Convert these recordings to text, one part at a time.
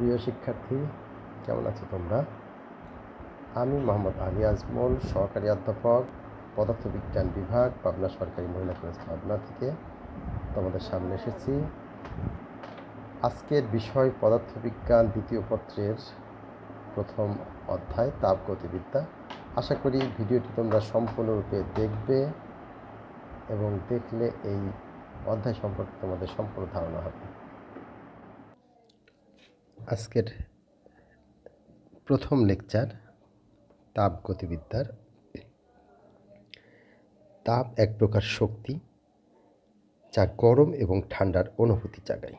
প্রিয় শিক্ষার্থী, কেমন আছো তোমরা? আমি মোহাম্মদ আলী আজমল, সহকারী অধ্যাপক, পদার্থবিজ্ঞান বিভাগ, পাবনা সরকারি মহিলা কলেজ পাবনা থেকে তোমাদের সামনে এসেছি। আজকের বিষয় পদার্থবিজ্ঞান দ্বিতীয় পত্রের প্রথম অধ্যায়, তাপগতিবিদ্যা। আশা করি ভিডিওটি তোমরা সম্পূর্ণরূপে দেখবে এবং দেখলে এই অধ্যায় সম্পর্কে তোমাদের সম্পূর্ণ ধারণা হবে। আজকের প্রথম লেকচার তাপ গতিবিদ্যার। তাপ এক প্রকার শক্তি যা গরম এবং ঠান্ডার অনুভূতি জাগায়।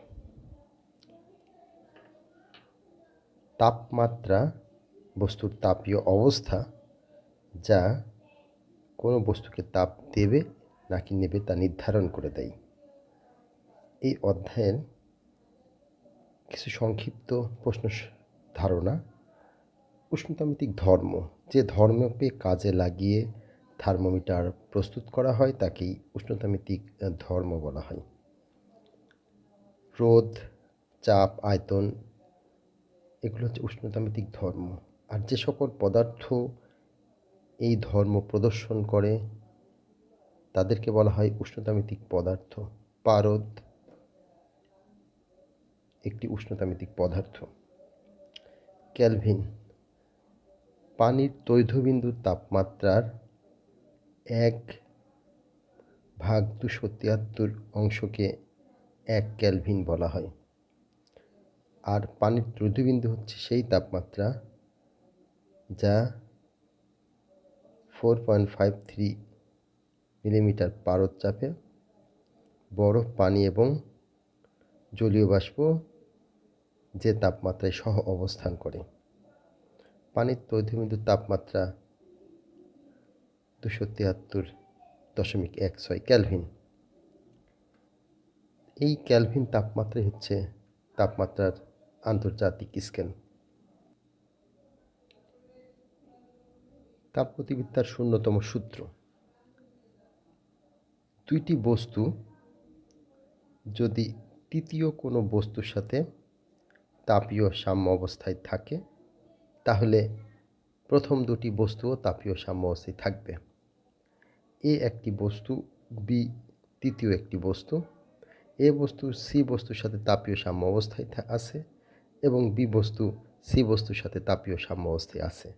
তাপমাত্রা বস্তুর তাপীয় অবস্থা যা কোনো বস্তুকে তাপ দেবে নাকি নেবে তা নির্ধারণ করে দেয়। এই অধ্যায়ের কিছু সংক্ষিপ্ত প্রশ্ন ধারণা। উষ্ণতামিতিক ধর্ম, যে ধর্মকে কাজে লাগিয়ে থার্মোমিটার প্রস্তুত করা হয়, তাকেই উষ্ণতামিতিক ধর্ম বলা হয়। রোদ চাপ, আয়তন, এগুলো হচ্ছে উষ্ণতামিতিক ধর্ম। আর যে সকল পদার্থ এই ধর্ম প্রদর্শন করে, তাদেরকে বলা হয় উষ্ণতামিতিক পদার্থ। পারদ একটি উষ্ণতামিতিক পদার্থ। ক্যালভিন, পানির তৈধবিন্দুর তাপমাত্রার এক ভাগ দুশো তিয়াত্তর অংশকে এক ক্যালভিন বলা হয়। আর পানির তৈধবিন্দু হচ্ছে সেই তাপমাত্রা যা four point five three millimetre পারদ চাপে বরফ পানি এবং জলীয় বাষ্প যে তাপমাত্রায় সহ অবস্থান করে। পানির তৈধবিন্দুর তাপমাত্রা দুশো তিয়াত্তর দশমিক এক ছয় ক্যালভিন এই ক্যালভিন তাপমাত্রাই হচ্ছে তাপমাত্রার আন্তর্জাতিক স্কেল। তাপগতিবিদ্যার শূন্যতম সূত্র। দুইটি বস্তু যদি তৃতীয় কোনো বস্তুর সাথে তাপীয় সাম্য অবস্থায় থাকে, তাহলে প্রথম দুটি বস্তুও তাপীয় সাম্য অবস্থায় থাকবে। এ একটি বস্তু, বি তৃতীয় একটি বস্তু। এ বস্তু সি বস্তুর সাথে তাপীয় সাম্য অবস্থায় আছে এবং বি বস্তু সি বস্তুর সাথে তাপীয় সাম্য অবস্থায় আছে।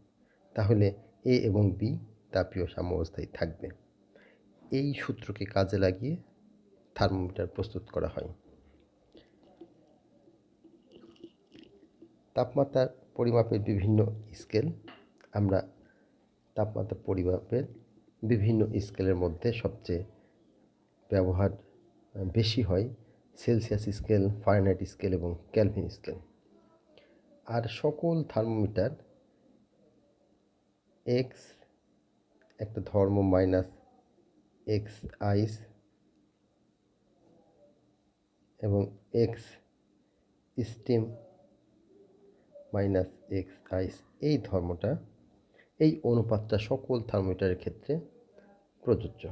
তাহলে এ এবং বি তাপীয় সাম্য অবস্থায় থাকবে। এই সূত্রকে কাজে লাগিয়ে থার্মোমিটার প্রস্তুত করা হয়। তাপমাত্রার পরিমাপের বিভিন্ন স্কেল, আমরা তাপমাত্রা পরিমাপের বিভিন্ন স্কেলের মধ্যে সবচেয়ে ব্যবহার বেশি হয় সেলসিয়াস স্কেল, ফারেনহাইট স্কেল এবং ক্যালভিন স্কেল। আর সকল থার্মোমিটার এক্স, একটা ধর্ম মাইনাস এক্স আইস এবং X steam minus X ice এই ধর্মটা, এই অনুপাতটা সকল থার্মোমিটারের ক্ষেত্রে প্রযোজ্য।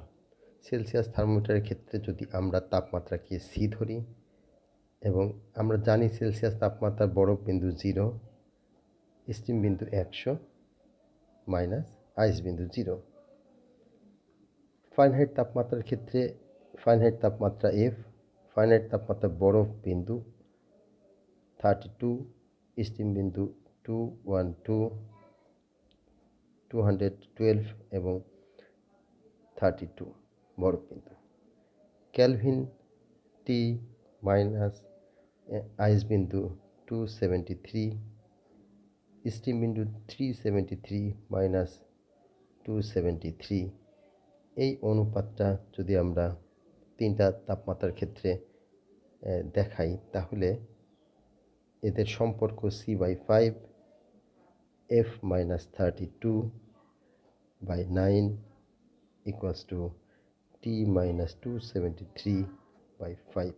সেলসিয়াস থার্মোমিটারের ক্ষেত্রে যদি আমরা তাপমাত্রাকে সি ধরি এবং আমরা জানি সেলসিয়াস তাপমাত্রার বরফ বিন্দু জিরো স্টিম বিন্দু একশো মাইনাস আইস বিন্দু জিরো ফাইনহাইট তাপমাত্রার ক্ষেত্রে ফাইনহাইট তাপমাত্রা এফ ফাইনহাইট তাপমাত্রা বরফ বিন্দু থার্টি টু স্টিম বিন্দু two one two two hundred twelve এবং থার্টি টু বরফ বিন্দু ক্যালভিন টি মাইনাস আইস বিন্দু টু সেভেন্টি থ্রি স্টিম বিন্দু three seventy three minus two seventy three এই অনুপাতটা যদি আমরা তিনটা তাপমাত্রার ক্ষেত্রে দেখাই, তাহলে এদের সম্পর্ক C by five F minus thirty two by nine equals to T minus two seventy three by five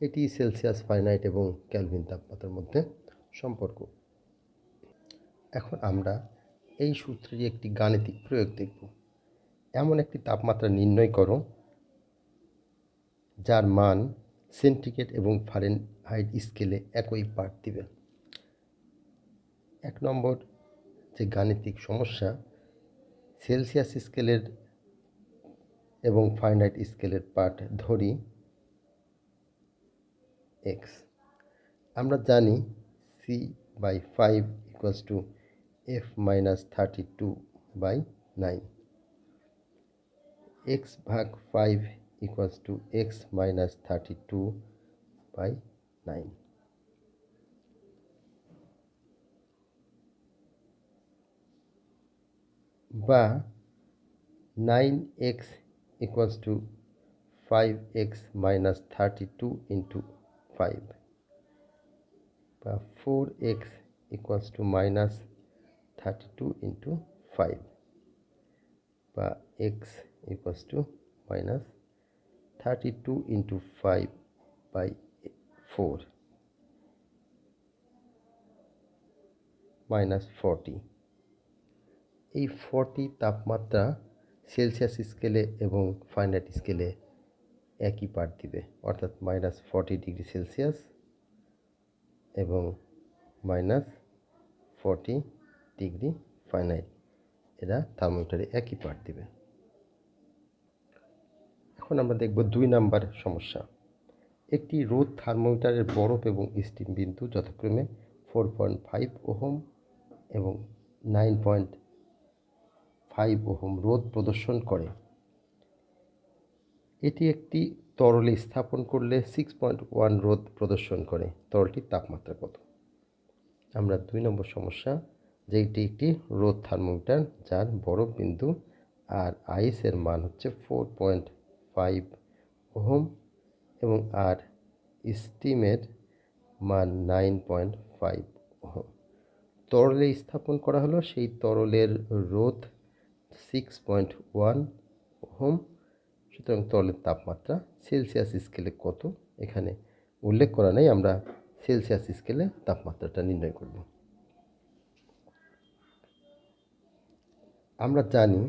এটি সেলসিয়াস ফাইনাইট এবং ক্যালভিন তাপমাত্রার মধ্যে সম্পর্ক। এখন আমরা এই সূত্রের একটি গাণিতিক প্রয়োগ দেখব। এমন একটি তাপমাত্রা নির্ণয় করো, যার মান সেন্টিগ্রেড এবং ফারেন হাইট স্কেলে একই পার্ট দিবে। এক নম্বর যে গাণিতিক সমস্যা, সেলসিয়াস স্কেলের এবং ফাইনাইট স্কেলের পার্ট ধরি এক্স আমরা জানি C by five equals to F minus thirty two by nine X ভাগ five equals to X minus thirty two by nine বা nine X equals to five X minus thirty two into five বা four X equals to minus thirty two into five বা X equals to minus thirty two into five by four minus forty এই forty তাপমাত্রা Celsius স্কেলে এবং Fahrenheit স্কেলে একই part দিবে। অর্থাৎ মাইনাস ফর্টি ডিগ্রি সেলসিয়াস এবং মাইনাস ফর্টি ডিগ্রি ফাইনাইট এরা থার্মোমিটারে একই পার্ট দিবে। এখন আমরা দেখব দুই নাম্বার সমস্যা। একটি রোদ থার্মোমিটারের বরফ এবং স্টিম বিন্দু যথাক্রমে ফোর পয়েন্ট ফাইভ ওহম এবং নাইন পয়েন্ট ফাইভ ওহম রোদ প্রদর্শন করে। এটি একটি তরলে স্থাপন করলে সিক্স পয়েন্ট ওয়ান রোদ প্রদর্শন করে। তরলটির তাপমাত্রা কত? আমরা দুই নম্বর সমস্যা যে এটি একটি রোদ থার্মোমিটার যার বরফ বিন্দু আর আইসের মান হচ্ছে ফোর পয়েন্ট ফাইভ ওহম। এবং আর স্টিমের মান নাইন পয়েন্ট ফাইভ। তরলে স্থাপন করা হলো সেই তরলের রোধ সিক্স পয়েন্ট ওয়ান হোম সুতরাং তরলের তাপমাত্রা সেলসিয়াস স্কেলে কত? এখানে উল্লেখ করা নেই, আমরা সেলসিয়াস স্কেলে তাপমাত্রাটা নির্ণয় করব। আমরা জানি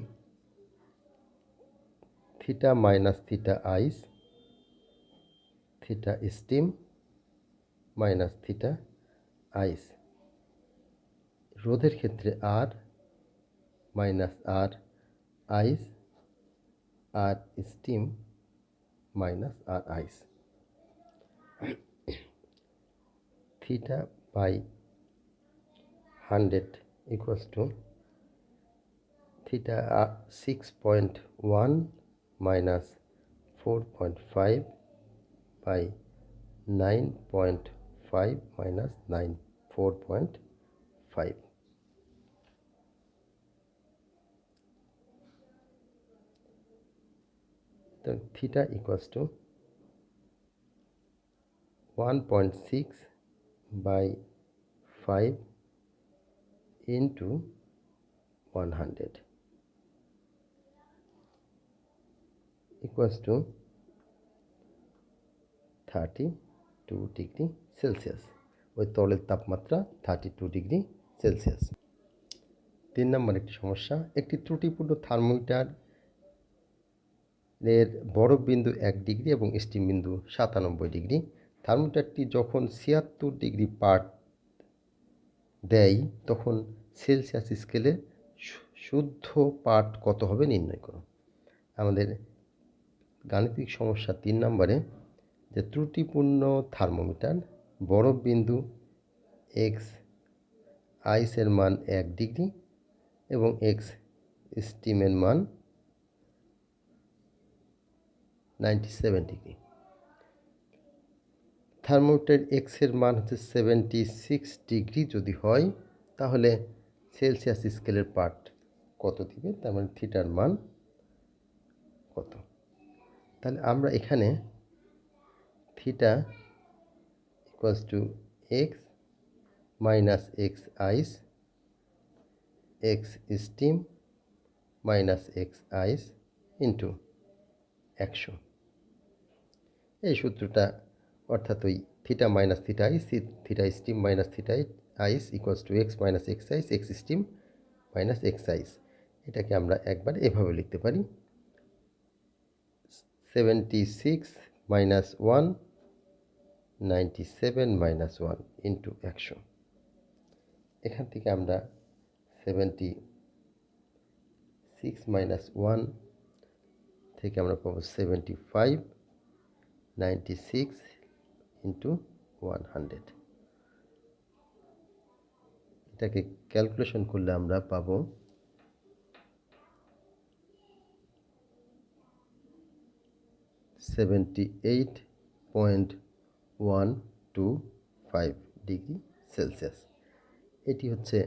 theta minus theta ice theta steam minus theta ice রোধের ক্ষেত্রে R minus R ice R steam minus R ice theta by hundred equals to theta six point one minus four point five by nine point five minus nine four point five তো theta equals to one point six by five into one hundred equals to thirty two degree Celsius ওই তরলের তাপমাত্রা thirty two degree Celsius তিন নম্বর একটি সমস্যা, একটি ত্রুটিপূর্ণ thermometer এর বরফ বিন্দু এক ডিগ্রি এবং স্টিম বিন্দু সাতানব্বই ডিগ্রি থার্মোমিটারটি যখন ছিয়াত্তর ডিগ্রি পার্ট দেয়, তখন সেলসিয়াস স্কেলে শুদ্ধ পার্ট কত হবে নির্ণয় করো। আমাদের গাণিতিক সমস্যা তিন নম্বরে যে ত্রুটিপূর্ণ থার্মোমিটার, বরফ বিন্দু এক্স আইসের মান এক ডিগ্রি এবং এক্স স্টিমের মান নাইনটি সেভেন ডিগ্রি। থার্মোমিটার এক্সের মান হচ্ছে সেভেন্টি সিক্স ডিগ্রি যদি হয়, তাহলে সেলসিয়াস স্কেলের পার্ট কত দিবে? তার মানে থিটার মান কত? তাহলে আমরা এখানে theta equals to X minus X ice X steam minus X ice into একশো এই সূত্রটা অর্থাৎ ওই theta minus theta ice theta steam minus theta ice equals to X minus X ice X steam minus X ice এটাকে আমরা একবার এভাবে লিখতে পারি। Seventy six minus one ninety seven minus one into একশো এখান থেকে আমরা সেভেন্টি সিক্স মাইনাস ওয়ান থেকে আমরা পাবো seventy five ninety six into one hundred এটাকে ক্যালকুলেশন করলে আমরা পাবো seventy eight point one, two, five degree Celsius. এটি হচ্ছে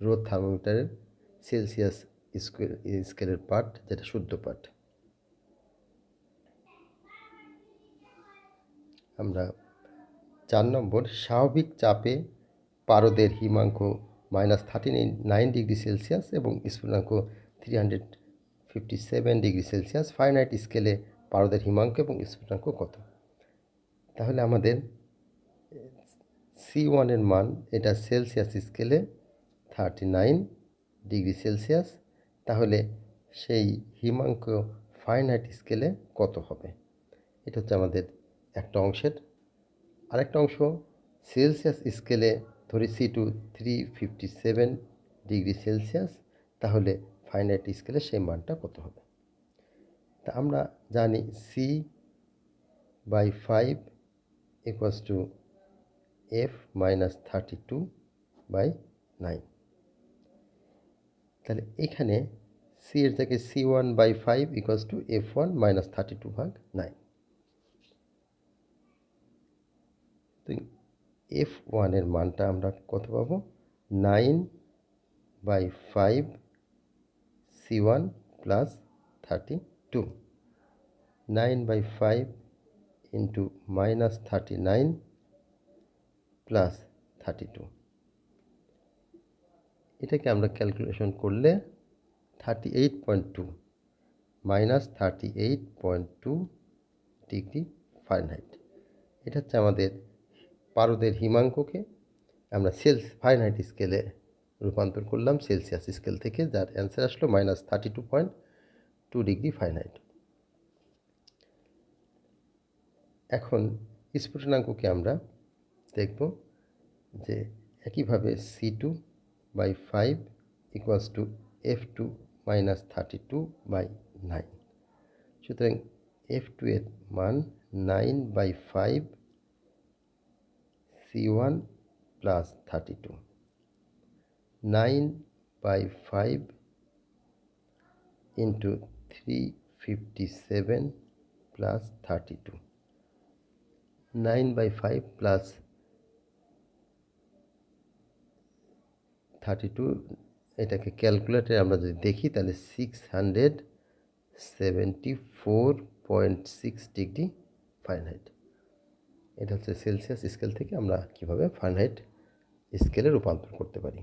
রোদ থার্মোমিটারের সেলসিয়াস স্কেল স্কেলের পার্ট, যেটা শুদ্ধ পাঠ আমরা চার নম্বর, স্বাভাবিক চাপে পারদের Himank minus thirty nine degree Celsius এবং স্ফুটনাঙ্ক three hundred fifty seven degree Celsius. Fahrenheit স্কেলে পারদের হিমাঙ্ক এবং স্ফুটনাঙ্ক কত? তাহলে আমাদের সি ওয়ানের মান এটা সেলসিয়াস স্কেলে থার্টি নাইন ডিগ্রি সেলসিয়াস তাহলে সেই হিমাঙ্ক ফাইনাইট স্কেলে কত হবে? এটা হচ্ছে আমাদের একটা অংশের। আরেকটা অংশ সেলসিয়াস স্কেলে ধরি C two three fifty seven degree Celsius তাহলে ফাইনাইট স্কেলে সেই মানটা কত হবে? তা আমরা জানি C by five equals to F minus thirty two by nine তাহলে এখানে সি এর থেকে C one by five equals to F one minus thirty two ভাগ নাইন এফ ওয়ানের মানটা আমরা কত পাবো? Nine by five C one plus thirty two nine by five into minus thirty nine plus thirty two এটাকে আমরা calculation করলে thirty eight point two minus thirty eight point two degree Fahrenheit এটা হচ্ছে আমাদের পারদের হিমাঙ্ককে আমরা সেলস ফারেনহাইট স্কেলে রূপান্তর করলাম সেলসিয়াস স্কেল থেকে, যার অ্যান্সার আসলো minus thirty two point two degree Fahrenheit এখন স্ফুটনাঙ্ককে আমরা দেখব যে একইভাবে C two by five equals to F two minus thirty two by nine সুতরাং এফ টু এর মান nine by five C one plus thirty two nine by five into three fifty seven plus thirty two nine by five plus thirty two, এটাকে ক্যালকুলেটরে আমরা যদি দেখি, তাহলে six hundred seventy four point six degree Fahrenheit. এটা হচ্ছে Celsius scale থেকে আমরা কীভাবে ফারেনহাইট স্কেলে রূপান্তর করতে পারি।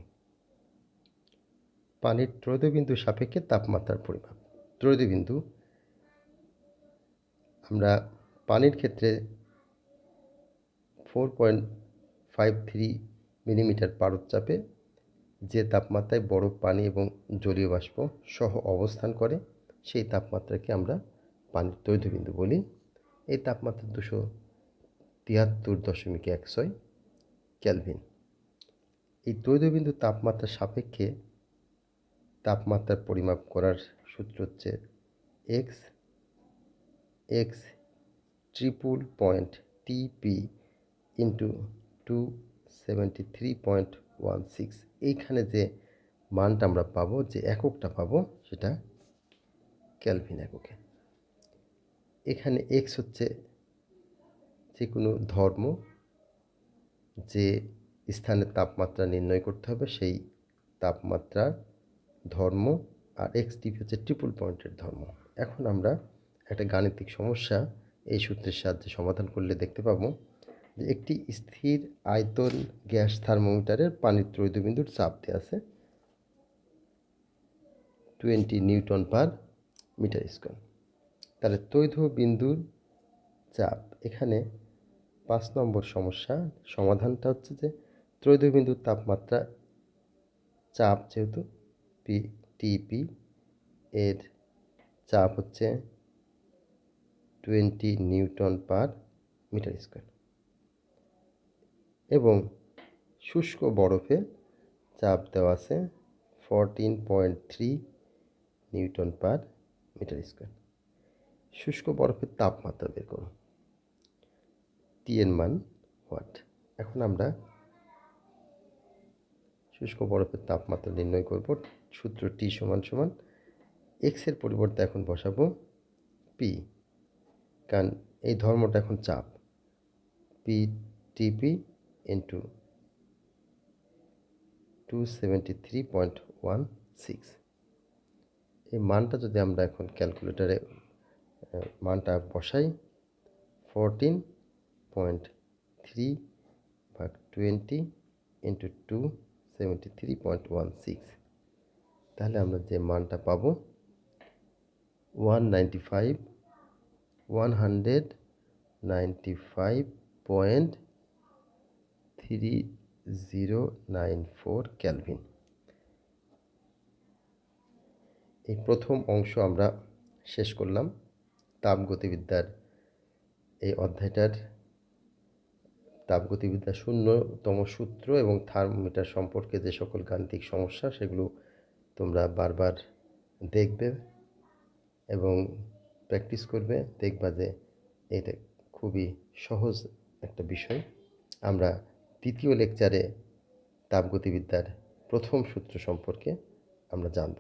পানির ত্রয়োদবিন্দু সাপেক্ষে তাপমাত্রার পরিমাপ। ত্রয়োদবিন্দু আমরা পানির ক্ষেত্রে four point five three millimetre পারদচাপে যে তাপমাত্রায় বরফ, পানি এবং জলীয় বাষ্প সহ অবস্থান করে, সেই তাপমাত্রাকে আমরা পানির তৈধবিন্দু বলি। এই তাপমাত্রা দুশো তিয়াত্তর দশমিক এক ছয় ক্যালভিন এই তৈধবিন্দু তাপমাত্রার সাপেক্ষে তাপমাত্রার পরিমাপ করার সূত্র হচ্ছে X X triple point TP into two seventy three point one six এইখানে যে মানটা আমরা পাবো, যে এককটা পাবো, সেটা ক্যালভিন এককে। এখানে এক্স হচ্ছে যে কোনো ধর্ম, যে স্থানের তাপমাত্রা নির্ণয় করতে হবে, সেই তাপমাত্রার ধর্ম, আর এক্স টিপি হচ্ছে ট্রিপল পয়েন্টের ধর্ম। এখন আমরা একটা গাণিতিক সমস্যা এই সূত্রের সাহায্যে সমাধান করলে দেখতে পাবো। একটি স্থির আয়তন গ্যাস থার্মোমিটারের পানির ত্রৈদবিন্দুর চাপ দেওয়া আছে twenty newton per metre square. তাহলে তৈধ বিন্দুর চাপ, এখানে পাঁচ নম্বর সমস্যা, সমাধানটা হচ্ছে যে ত্রৈধ বিন্দুর তাপমাত্রা চাপ যেহেতু পি টিপি এর চাপ হচ্ছে twenty newton per metre square. এবং শুষ্ক বরফে চাপ দেওয়া আছে fourteen point three newton per metre square. শুষ্ক বরফের তাপমাত্রা বের করো টি মান হোয়াট এখন আমরা শুষ্ক বরফের তাপমাত্রা নির্ণয় করব। সূত্র টি সমান সমান। এক্সের পরিবর্তে এখন বসাবো পি কারণ এই ধর্মটা এখন চাপ। P TP into two seventy three point one six এই মানটা যদি আমরা এখন ক্যালকুলেটারে মানটা বসাই ফোরটিন পয়েন্ট থ্রি ভাগ twenty into two seventy three point one six তাহলে আমরা যে মানটা পাবো one ninety five one hundred ninety five point three zero nine four Kelvin এই প্রথম অংশ আমরা শেষ করলাম। তাপগতিবিদ্যার এই অধ্যায়টার তাপগতিবিদ্যার শূন্যতম সূত্র এবং থার্মোমিটার সম্পর্কে যে সকল গাণিতিক সমস্যা, সেগুলো তোমরা বারবার দেখবে এবং প্র্যাকটিস করবে। দেখবা যে এটা খুবই সহজ একটা বিষয়। আমরা দ্বিতীয় লেকচারে তাপগতিবিদ্যার প্রথম সূত্র সম্পর্কে আমরা জানব।